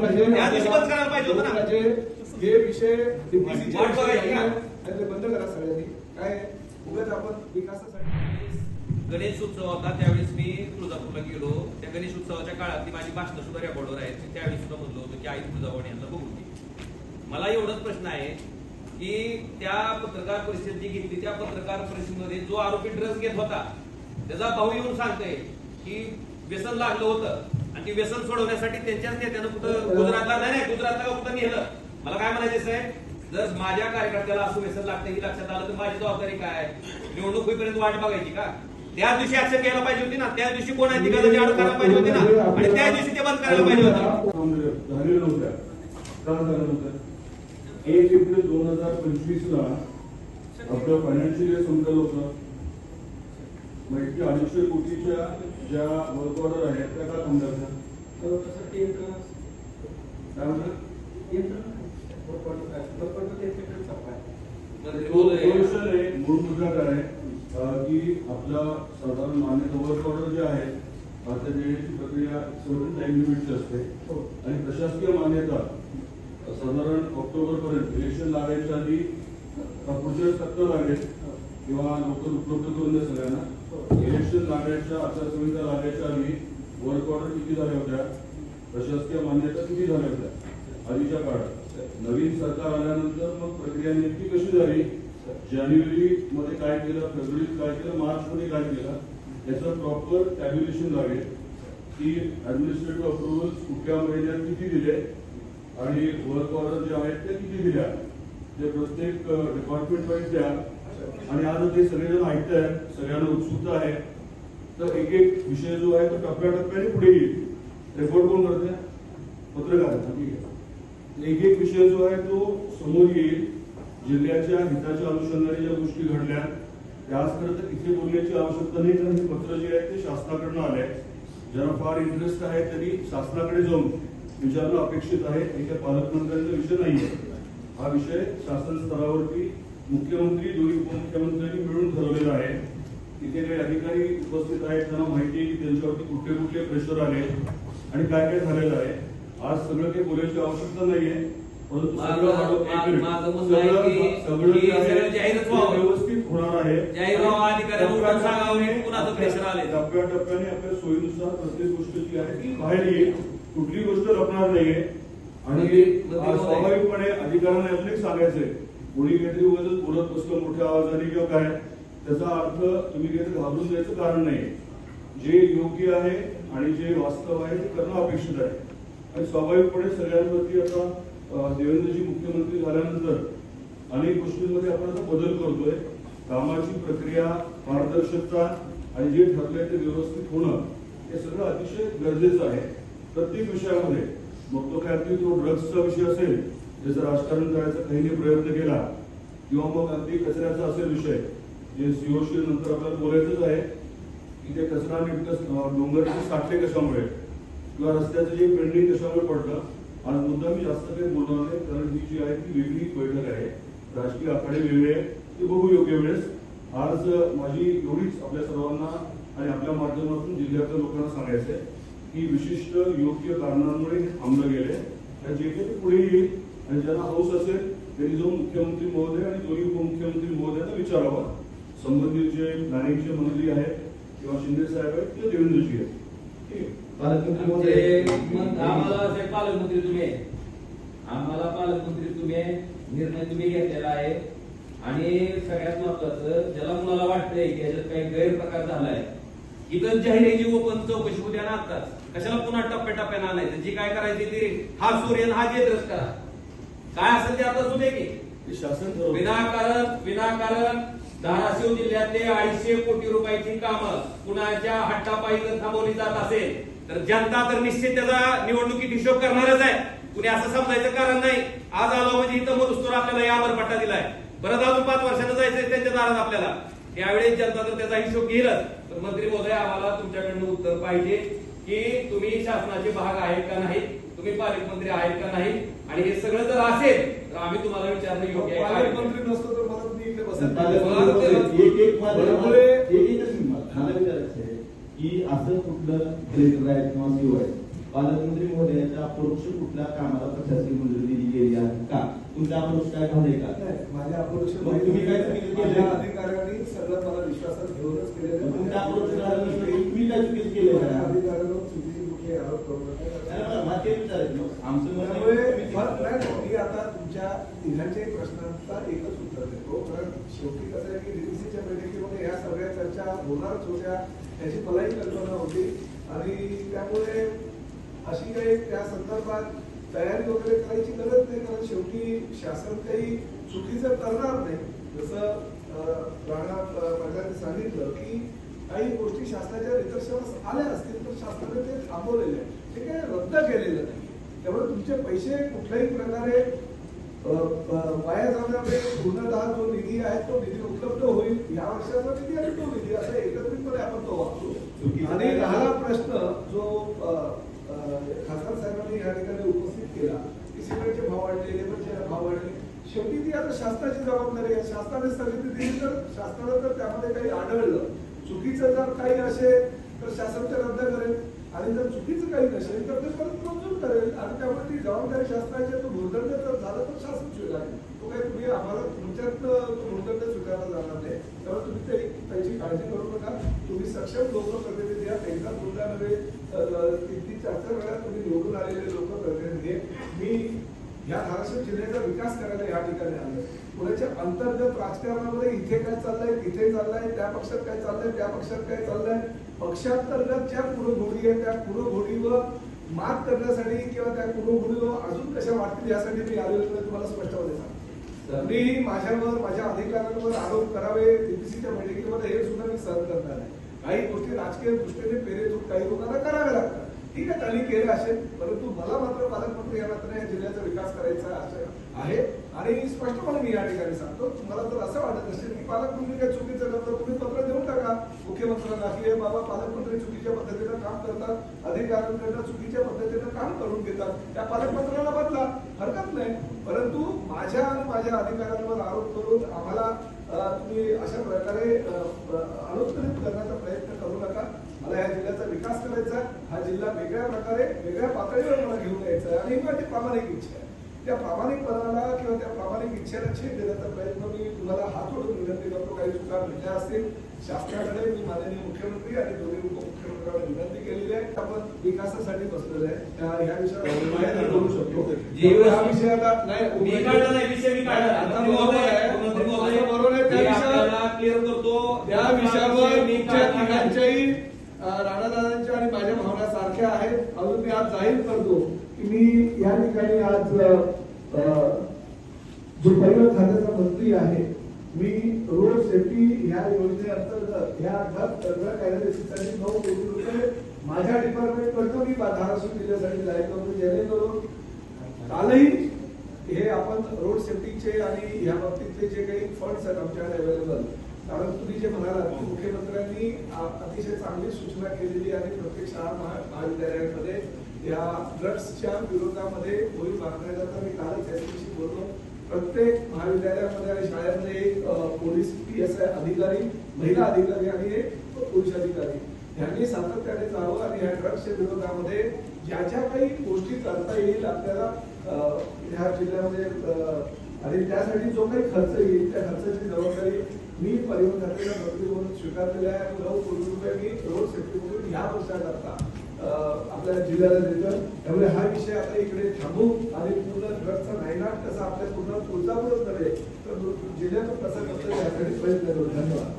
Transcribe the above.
त्या दिवशी बंद करायला पाहिजे होतं ना. गोकुळाचे हे विषय DPC चे वाट बघायची का? नाही, ते बंद करा सगळ्यांनी. काय? उगाच आपण विकासासाठी गणेश उत्सव होता त्यावेळेस मी तुळजापूरला गेलो. त्या गणेश उत्सवाच्या काळातली माझी भाषणं सुद्धा रेकॉर्डवर आहेत मी त्यावेळी सुद्धा म्हणलो होतो की आई तुळजाभवानी यांना बघून मला एवढंच प्रश्न आहे की त्या पत्रकार परिषद जी घेतली त्या पत्रकार परिषदेमध्ये जो आरोपी ड्रग्ज घेत होता त्याचा भाऊ येऊन सांगतोय की व्यसन लागलं होतं. आणि ती व्यसन सोडवण्यासाठी त्यांच्याच नेत्यानं कुठं गुजरातला नाही नाही गुजरातला का कुठं नेलं? मला काय म्हणायचं साहेब? जर माझ्या कार्यकर्त्याला असं व्यसन लागतं ही लक्षात आलं तर माझी जबाबदारी काय निवडणूक होईपर्यंत वाट बघायची का? त्या दिवशी ऍक्शन घ्यायला पाहिजे होती ना. त्या दिवशी कोण आहे तिघांची करायला पाहिजे होती ना? आणि त्या दिवशी ते बंद करायला पाहिजे होतं. एक एप्रिल दोन हजार पंचवीस ला आपलं फायनान्शियल इयर संपलेलं होतं इतके अडीचशे कोटीच्या ज्या वर्क ऑर्डर आहेत त्या का थांबल्या मूळ मुद्दा काय आहे. की आपला साधारण मान्यता वर्क ऑर्डर जे आहे त्या देण्याची प्रक्रिया सर्व टाइम लिमिटची असते. आणि प्रशासकीय मान्यता साधारण ऑक्टोबर पर्यंत इलेक्शन लागायच्या आधी पुढच्या तक्क लागेल किंवा लवकर उपलब्ध करून द्या सगळ्यांना. इलेक्शन लागण्याच्या आचारसंहिता लागण्याच्या आधी वर्क ऑर्डर किती झाल्या होत्या? प्रशासकीय मान्यता किती झाल्या होत्या? आधीच्या काळात. नवीन सरकार आल्यानंतर मग प्रक्रिया नेमकी कशी झाली? जानेवारी मध्ये काय केलं? फेब्रुवारीत काय केलं? मार्च मध्ये काय केलं? याचं प्रॉपर टॅब्युलेशन लागेल. की ऍडमिनिस्ट्रेटिव्ह अप्रुव्हल कुठल्या महिन्यात किती दिले? आणि वर्क ऑर्डर जे आहेत ते किती दिल्या? ते प्रत्येक uh, डिपार्टमेंट वाईज द्या. आणि आज ते सगळेजण आहे सगळ्यांना उत्सुकता आहे तर एक एक विषय जो आहे तो टप्प्याटप्प्याने पुढे येईल. रेकॉर्ड कोण करते पत्रकार ठीक आहे. एक एक विषय जो आहे तो समोर येईल. जिल्ह्याच्या हिताच्या अनुषंगाने ज्या गोष्टी घडल्या त्याच खरं तर इथे बोलण्याची आवश्यकता नाही कारण हे पत्र जे आहे ते शासनाकडनं आले ज्यांना फार इंटरेस्ट आहे त्यांनी शासनाकडे जाऊन विचारणं अपेक्षित आहे. हे काही पालकमंत्र्यांचा विषय नाहीये. हा विषय शासन स्तरावरती मुख्यमंत्री दोन्ही उपमुख्यमंत्र्यांनी मिळून ठरवलेला आहे. इथे काही अधिकारी उपस्थित आहेत त्यांना माहिती आहे की त्यांच्यावरती कुठले कुठले प्रेशर आले आणि काय काय झालेलं आहे. आज सगळं काही बोलायची आवश्यकता नाहीये. व्यवस्थित होणार आहे. टप्प्याटप्प्याने आपल्या सोयीनुसार प्रत्येक गोष्ट जी आहे ती बाहेर येईल. कुठली गोष्ट लपणार नाहीये. आणि मंत्री- आज स्वाभाविकपणे अधिकाऱ्यांना सांगायचंय. कोणी काहीतरी उगाच बोलत बसलं मोठ्या आवाजाने किंवा काय त्याचा अर्थ तुम्ही काहीतरी घाबरून द्यायचं कारण नाही. जे योग्य आहे आणि जे वास्तव आहे ते करणं अपेक्षित आहे. आणि स्वाभाविकपणे सगळ्यांवरती आता देवेंद्रजी मुख्यमंत्री झाल्यानंतर अनेक गोष्टींमध्ये आपण आता बदल करतोय. कामाची प्रक्रिया पारदर्शकता आणि जे ठरलंय ते व्यवस्थित होणं हे सगळं अतिशय गरजेचं आहे. प्रत्येक विषयामध्ये. मग तो काय अगदी तो ड्रग्सचा विषय असेल ज्याचं राजकारण करायचा काहींनी प्रयत्न केला किंवा मग अगदी कचऱ्याचा असेल विषय जे सीओशी नंतर आपल्याला बोलायचंच आहे की ते कचरा नेमकं डोंगरचे साठले कशामुळे किंवा रस्त्याचं जे पेंडिंग कशामुळे पडलं आज मुद्दा मी जास्त काही बोलणार नाही कारण ही जी आहे ती वेगळी बैठक आहे. राजकीय आखाडे वेगळे आहे ते बघू योग्य वेळेस. आज माझी एवढीच आपल्या सर्वांना आणि आपल्या माध्यमातून जिल्ह्यातल्या लोकांना सांगायचं आहे की विशिष्ट योग्य कारणांमुळे थांबलं गेले आणि जे काही ते पुढे येईल आणि ज्यांना हौस असेल त्यांनी जाऊन मुख्यमंत्री महोदय आणि दोन्ही उपमुख्यमंत्री महोदयांना विचारावं. संबंधित जे प्लॅनिंगचे मंत्री आहेत किंवा शिंदे साहेब आहेत किंवा देवेंद्रजी आहेत. आम्हाला असे पालकमंत्री तुम्ही आहे. आम्हाला पालकमंत्री तुम्ही आहे. निर्णय तुम्ही घेतलेला आहे. आणि सगळ्यात महत्वाचं ज्याला मुलाला वाटतंय की याच्यात काही गैरप्रकार झालाय इथं जाहिराची ओपन चौकशी उद्या ना आताच कशाला पुन्हा टप्प्याटप्प्यानं आणायचं? जी काय करायची ती हा सूर्य आणि हा जेद्रच करा. काय असेल ते आता सुदे की? हे शासन. विनाकारण विनाकारण धाराशिव जिल्ह्यातले अडीचशे कोटी रुपयाची कामं कुणाच्या हट्टापायी जर थांबवली जात असेल तर जनता तर निश्चित त्याचा निवडणुकीत हिशोब करणारच आहे. कुणी असं समजायचं कारण नाही. आज आलो म्हणजे इथं मधुस्तोर आपल्याला यावर पट्टा दिलाय. परत अजून पाच वर्षानं जायचंय त्यांच्या दारात आपल्याला. त्यावेळेस जनता जर त्याचा हिशोब घेईलच. तर मंत्री महोदय आम्हाला तुमच्याकडनं उत्तर पाहिजे की तुम्ही शासनाचे भाग आहेत का नाही तुम्ही पालकमंत्री आहेत का नाही? आणि हे सगळं जर असेल तर आम्ही तुम्हाला विचारणं योग्य आहे? पालकमंत्री नसतो तर मला तुम्ही इकडे एक एक बरोबर. मला विचारायचं आहे की असं कुठलं डिरेक्टर आहे किंवा सीओ आहे पालकमंत्री महोदयांच्या अपरोक्ष कुठल्या कामाला प्रशासकीय मंजुरी दिली गेली आहे का? तुमच्या अपरोक्ष काय झालंय का? माझ्या अपरोक्ष तुम्ही काय अधिकाऱ्यांनी सगळं मला विश्वासात घेऊनच केलेलं. तुमच्या अपरोक्ष झालं तुम्ही काय चुकीचं केलं त्यामुळे आता तुमच्या तिघांच्याही प्रश्नांचा एकच उत्तर देतो. कारण शेवटी कसं आहे की डीडीसीच्या बैठकीमध्ये या सगळ्या चर्चा होणारच होत्या. याची मलाही कल्पना होती. आणि त्यामुळे अशी काही त्या संदर्भात तयारी वगैरे करायची गरज नाही. कारण शेवटी शासन काही चुकीचं करणार नाही. जसं अं, राणा पाटलांनी सांगितलं की काही गोष्टी शासनाच्या निदर्शनास आल्या असतील. शासनाने ते थांबवलेले आहे ते काही रद्द केलेलं नाही. त्यामुळे तुमचे पैसे कुठल्याही प्रकारे वाया जाण्यामध्ये पूर्णतः जो निधी आहे तो निधी उपलब्ध होईल. या वर्षाचा निधी आणि तो निधी असं एकत्रितपणे आपण तो वापरू आणि काय राहिला? प्रश्न जो खासदार साहेबांनी या ठिकाणी उपस्थित केला की सिमेंटचे भाव वाढले लेबरचे भाव वाढले. शेवटी ती आता शासनाची जबाबदारी आहे. शासनाने स्थगिती दिली तर शासनाला जर त्यामध्ये काही आढळलं. चुकीचं जर काही असेल तर शासन ते रद्द करेल. आणि जर चुकीचं काही नसेल तर ते परत मंजूर करेल. आणि त्यामुळे ती जबाबदारी शासनाची तो भूर्दंड जर झाला तर शासन स्वीकारेल. तो काही तुम्ही आम्हाला तुमच्यात तो भूर्दंड स्वीकारला जाणार नाही. त्यामुळे तुम्ही ते त्याची काळजी करू नका. तुम्ही सक्षम लोकप्रतिनिधी आहात. एकदा दोनदा नव्हे म्हणजे, तीन तीन चार चार वेळा तुम्ही निवडून आलेले लोकप्रतिनिधी आहे. मी या धाराशिव जिल्ह्याचा विकास करायला या ठिकाणी आलो पुण्याच्या अंतर्गत राजकारणामध्ये इथे काय चाललंय तिथे चाललंय त्या पक्षात काय चाललंय त्या पक्षात काय चाललंय पक्षांतर्गत ज्या पुरोघोडी आहे त्या पुरोघोडीवर मात करण्यासाठी किंवा त्या पुरोघोडीवर अजून कशा वाटतील यासाठी मी आलेलो तुम्हाला स्पष्टपणे सांगतो. मी माझ्यावर माझ्या अधिकाऱ्यांवर आरोप करावे डीपीसीच्या बैठकीमध्ये हे सुद्धा मी सहन करणार नाही. काही गोष्टी राजकीय दृष्टीने प्रेरित काही लोकांना कराव्या लागतात. ठीक आहे त्यांनी केलं असेल परंतु मला मात्र पालकमंत्री या मात्र या जिल्ह्याचा विकास करायचा असे- आहे. आणि स्पष्टपणे मी या ठिकाणी सांगतो तुम्हाला जर असं वाटत असेल की पालकमंत्री काय चुकीचं करतात तुम्ही मुख्यमंत्र्यांना की हे बाबा पालकमंत्री चुकीच्या पद्धतीनं काम करतात अधिकाऱ्यांकडनं चुकीच्या पद्धतीनं काम करून घेतात. त्या पालकमंत्र्यांना बदला. हरकत नाही. परंतु माझ्या आणि माझ्या अधिकाऱ्यांवर आरोप करून आम्हाला तुम्ही अशा प्रकारे अनुत्तरित करण्याचा प्रयत्न करू नका. मला या जिल्ह्याचा विकास करायचा हा जिल्हा वेगळ्या प्रकारे वेगळ्या पातळीवर मला घेऊन यायचा आहे. आणि ही माझी प्रामाणिक इच्छा आहे. त्या प्रामाणिकपणाला किंवा त्या प्रामाणिक इच्छेला छेद देण्याचा प्रयत्न मी तुम्हाला हात ओढून विनंती करतो. काही चुका भेटल्या असतील शासनाकडे मी माननीय मुख्यमंत्री आणि दोन्ही उपमुख्यमंत्र्यांना विनंती केलेली आहे आपण विकासासाठी बसलेलो आहे. त्या- ह्या विषयावर करू शकतो. हा विषय आता नाही बरोबर आहे. त्या आपल्याला क्लिअर करतो. त्या विषयावर अं, राणादादांच्या आणि माझ्या भावना सारख्या आहेत. अजून मी आज जाहीर करतो की मी या ठिकाणी आज जो परिवहन खात्याचा मंत्री आहे मी रोड सेफ्टी ह्या योजनेअंतर्गत ह्या अर्थात सगळ्या नऊ कोटी रुपये माझ्या डिपार्टमेंटकडनं मी धाराशिव जिल्ह्यासाठी जाहीर करतो जेणेकरून कालही हे आपण रोड सेफ्टीचे आणि या बाबतीतले जे काही फंड्स आहेत आमच्याकडे अवेलेबल कारण तुम्ही जे म्हणालात की मुख्यमंत्र्यांनी अतिशय चांगली सूचना केलेली आणि प्रत्येक शाळा महा- महाविद्यालयांमध्ये. या ड्रग्सच्या विरोधामध्ये मोहीम मारण्याचा मी कालच याच्याविषयी बोललो. प्रत्येक महाविद्यालयामध्ये आणि शाळेमध्ये पोलीस पी एस आय अधिकारी महिला अधिकारी आणि एक पुरुष अधिकारी. यांनी सातत्याने जावं आणि या ड्रग्सच्या विरोधामध्ये ज्या ज्या काही गोष्टी करता येईल आपल्याला ह्या जिल्ह्यामध्ये आणि त्यासाठी जो काही खर्च येईल त्या खर्चाची जबाबदारी मी परिवहन खात्याच्या मंत्री म्हणून स्वीकारलेली आहे. नऊ कोटी रुपये मी रोड सेफ्टी म्हणून ह्या वर्षाकरता आपल्या जिल्ह्याला देतं त्यामुळे हा विषय आपण इकडे थांबू आणि पूर्ण ड्रग्जचा नायनाट कसा आपल्या पूर्ण तुळजापूरच नव्हे. तर जिल्ह्याचा कसा करता यासाठी प्रयत्न करू. धन्यवाद.